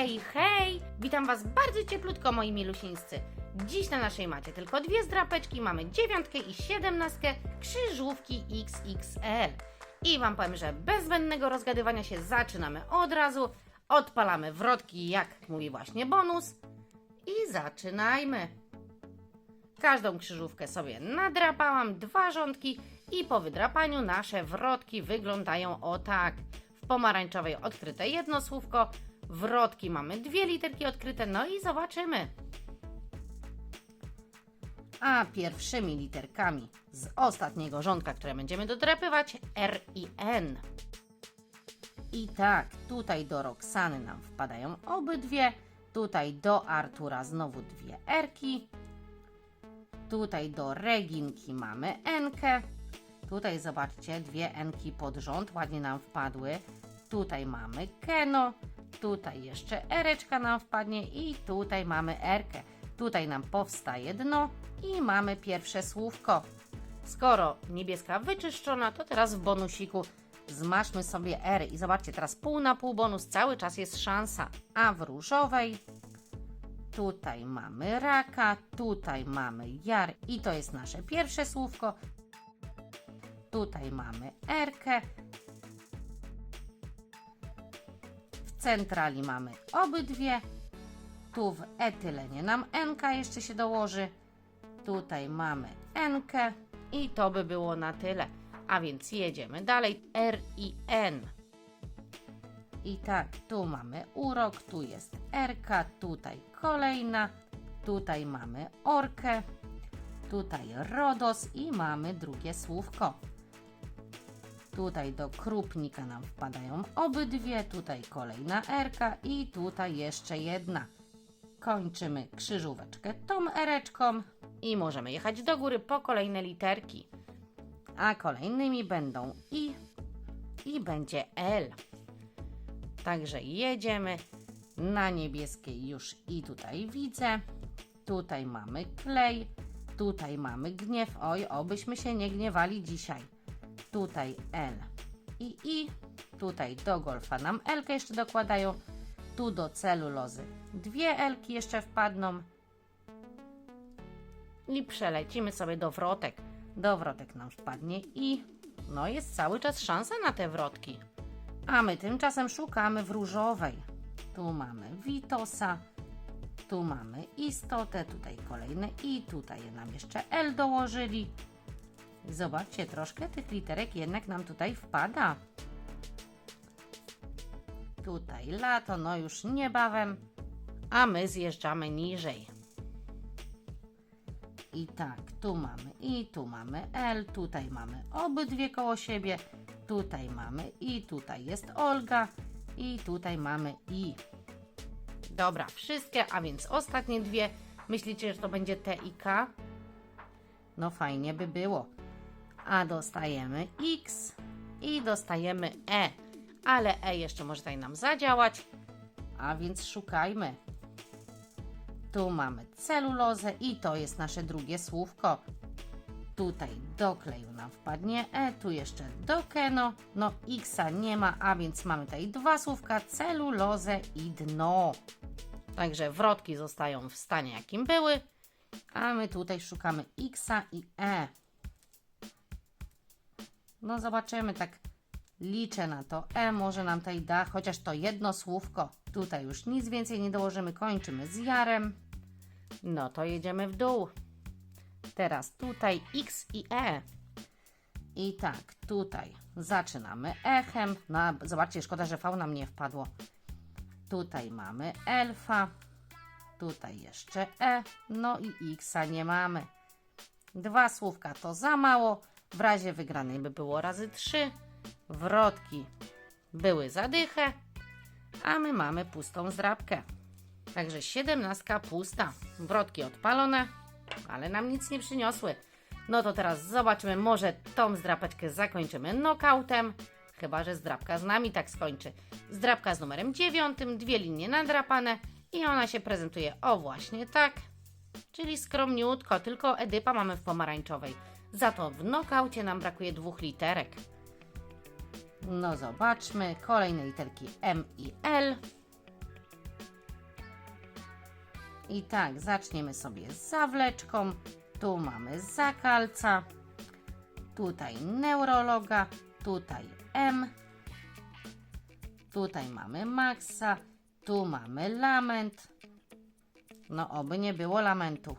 Hej, hej! Witam Was bardzo cieplutko, moi milusińscy. Dziś na naszej macie tylko dwie zdrapeczki, mamy dziewiątkę i siedemnastkę, krzyżówki XXL. I Wam powiem, że bez zbędnego rozgadywania się zaczynamy od razu. Odpalamy wrotki, jak mówi właśnie bonus. I zaczynajmy. Każdą krzyżówkę sobie nadrapałam, dwa rządki i po wydrapaniu nasze wrotki wyglądają o tak. W pomarańczowej odkryte jedno słówko, wrotki mamy dwie literki odkryte, no i zobaczymy. A pierwszymi literkami z ostatniego rządka, które będziemy dodrapywać, R i N. I tak, tutaj do Roxany nam wpadają obydwie, tutaj do Artura znowu dwie Rki, Tutaj do Reginki mamy Enkę. Tutaj zobaczcie, dwie Enki pod rząd, ładnie nam wpadły. Tutaj mamy Keno. Tutaj jeszcze Ereczka nam wpadnie i tutaj mamy Erkę. Tutaj nam powstaje dno i mamy pierwsze słówko. Skoro niebieska wyczyszczona, to teraz w bonusiku zmaszmy sobie R i zobaczcie, teraz pół na pół bonus, cały czas jest szansa. A w różowej Tutaj mamy raka, tutaj mamy jar i to jest nasze pierwsze słówko. Tutaj mamy erkę. Centrali mamy obydwie. Tu w etylenie nam enka jeszcze się dołoży. Tutaj mamy enkę i to by było na tyle. A więc jedziemy dalej. R i N. I tak, tu mamy urok, tu jest Erka, tutaj kolejna, tutaj mamy orkę, tutaj rodos i mamy drugie słówko. Tutaj do krupnika nam wpadają obydwie, tutaj kolejna erka i tutaj jeszcze jedna. Kończymy krzyżóweczkę tą ereczką i możemy jechać do góry po kolejne literki. A kolejnymi będą i i będzie L. Także jedziemy na niebieskiej już i tutaj widzę. Tutaj mamy klej, tutaj mamy gniew. Oj, obyśmy się nie gniewali dzisiaj. Tutaj L i I. Tutaj do golfa nam L jeszcze dokładają. Tu do celulozy dwie Elki jeszcze wpadną. I przelecimy sobie do wrotek. Do wrotek nam wpadnie i no jest cały czas szansa na te wrotki. A my tymczasem szukamy w różowej. Tu mamy Witosa, tu mamy istotę, tutaj kolejne i tutaj nam jeszcze L dołożyli. Zobaczcie, troszkę tych literek jednak nam tutaj wpada. Tutaj lato, no już niebawem, a my zjeżdżamy niżej. I tak, tu mamy i tu mamy L, tutaj mamy obydwie koło siebie, tutaj mamy i tutaj jest Olga i tutaj mamy i. Dobra, wszystkie, a więc ostatnie dwie. Myślicie, że to będzie T i K? No fajnie by było. A dostajemy X i dostajemy E. Ale E jeszcze może tutaj nam zadziałać. A więc szukajmy. Tu mamy celulozę i to jest nasze drugie słówko. Tutaj do kleju nam wpadnie E, tu jeszcze do keno. No Xa nie ma, a więc mamy tutaj dwa słówka, celulozę i dno. Także wrotki zostają w stanie jakim były, a my tutaj szukamy Xa i E. No zobaczymy, tak liczę na to. E może nam tutaj da, chociaż to jedno słówko. Tutaj już nic więcej nie dołożymy, kończymy z jarem. No to jedziemy w dół. Teraz tutaj X i E. I tak, tutaj zaczynamy echem. No, zobaczcie, szkoda, że V nam nie wpadło. Tutaj mamy elfa. Tutaj jeszcze E. No i Xa nie mamy. Dwa słówka to za mało. W razie wygranej by było razy trzy. Wrotki były zadychę, a my mamy pustą zdrabkę. Także siedemnastka pusta. Wrotki odpalone, ale nam nic nie przyniosły. No to teraz zobaczymy, może tą zdrapeczkę zakończymy knockoutem. Chyba, że zdrapka z nami tak skończy. Zdrapka z numerem dziewiątym, dwie linie nadrapane i ona się prezentuje o właśnie tak. Czyli skromniutko, tylko Edypa mamy w pomarańczowej. Za to w knockaucie nam brakuje dwóch literek. No zobaczmy, kolejne literki M i L. I tak, zaczniemy sobie z zawleczką. Tu mamy zakalca. Tutaj neurologa. Tutaj M. Tutaj mamy Maxa. Tu mamy lament. No, oby nie było lamentu.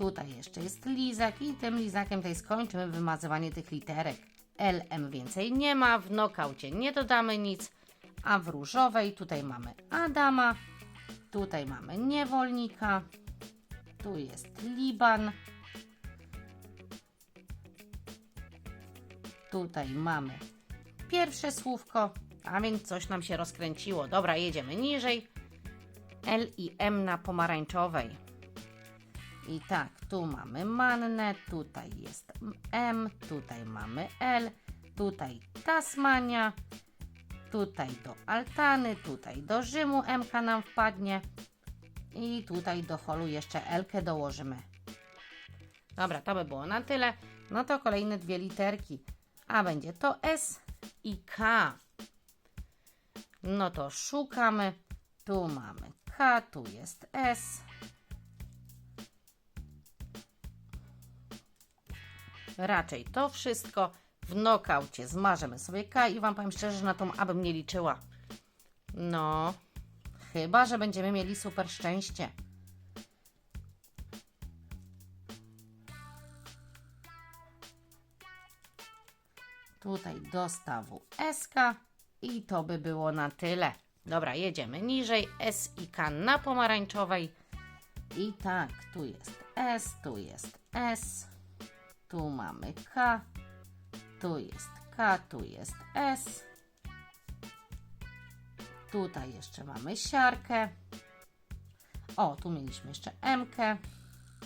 Tutaj jeszcze jest lizak i tym lizakiem tutaj skończymy wymazywanie tych literek. LM więcej nie ma, w nokaucie nie dodamy nic, a w różowej tutaj mamy Adama, tutaj mamy niewolnika, tu jest Liban, tutaj mamy pierwsze słówko, a więc coś nam się rozkręciło. Dobra, jedziemy niżej. L i M na pomarańczowej. I tak, tu mamy mannę, tutaj jest M, tutaj mamy L, tutaj Tasmania, tutaj do Altany, tutaj do Rzymu MK nam wpadnie i tutaj do holu jeszcze L-kę dołożymy. Dobra, to by było na tyle. No to kolejne dwie literki, a będzie to S i K. No to szukamy. Tu mamy K, tu jest S. Raczej to wszystko. W nokaucie zmarzemy sobie K i Wam powiem szczerze, że na tą abym nie liczyła. No, chyba, że będziemy mieli super szczęście. Tutaj dostawu SK i to by było na tyle. Dobra, jedziemy niżej. S i K na pomarańczowej. I tak, tu jest S, tu jest S. Tu mamy K, tu jest K, tu jest S. Tutaj jeszcze mamy siarkę. O, tu mieliśmy jeszcze M.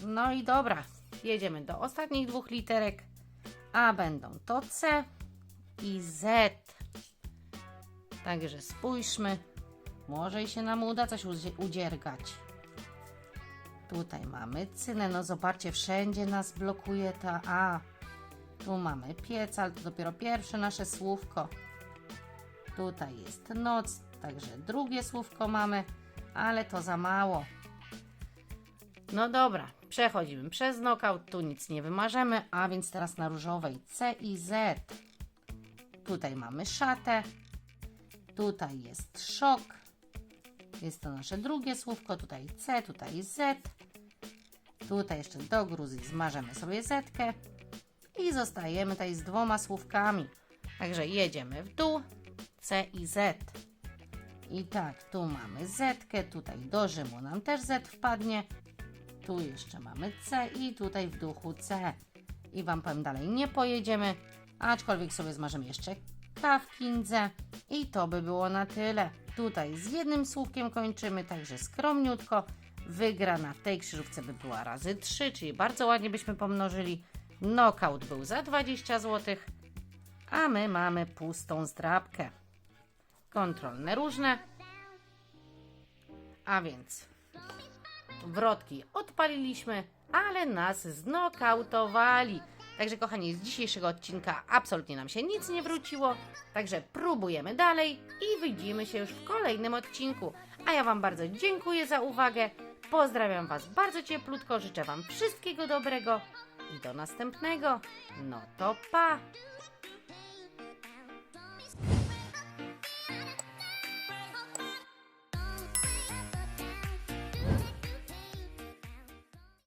No i dobra, jedziemy do ostatnich dwóch literek, a będą to C i Z. Także spójrzmy, może i się nam uda coś udzie- udziergać. Tutaj mamy cynę, no zobaczcie, wszędzie nas blokuje ta A. Tu mamy piec, ale to dopiero pierwsze nasze słówko. Tutaj jest noc, także drugie słówko mamy, ale to za mało. No dobra, przechodzimy przez knockout, tu nic nie wymarzemy, a więc teraz na różowej C i Z. Tutaj mamy szatę, tutaj jest szok, jest to nasze drugie słówko, tutaj C, tutaj Z. Tutaj jeszcze do Gruzji zmarzemy sobie zetkę i zostajemy tutaj z dwoma słówkami. Także jedziemy w dół, C i Z. I tak, tu mamy zetkę, tutaj do Rzymu nam też Z wpadnie. Tu jeszcze mamy C i tutaj w duchu C. I Wam powiem dalej, nie pojedziemy, aczkolwiek sobie zmarzymy jeszcze K w kindze. I to by było na tyle. Tutaj z jednym słówkiem kończymy, także skromniutko. Wygrana w tej krzyżówce by była razy 3, czyli bardzo ładnie byśmy pomnożyli. Knockout był za 20 zł, a my mamy pustą zdrabkę. Kontrolne różne. A więc wrotki odpaliliśmy, ale nas znokautowali. Także kochani, z dzisiejszego odcinka absolutnie nam się nic nie wróciło. Także próbujemy dalej i widzimy się już w kolejnym odcinku. A ja Wam bardzo dziękuję za uwagę. Pozdrawiam Was bardzo cieplutko, życzę Wam wszystkiego dobrego i do następnego. No to pa!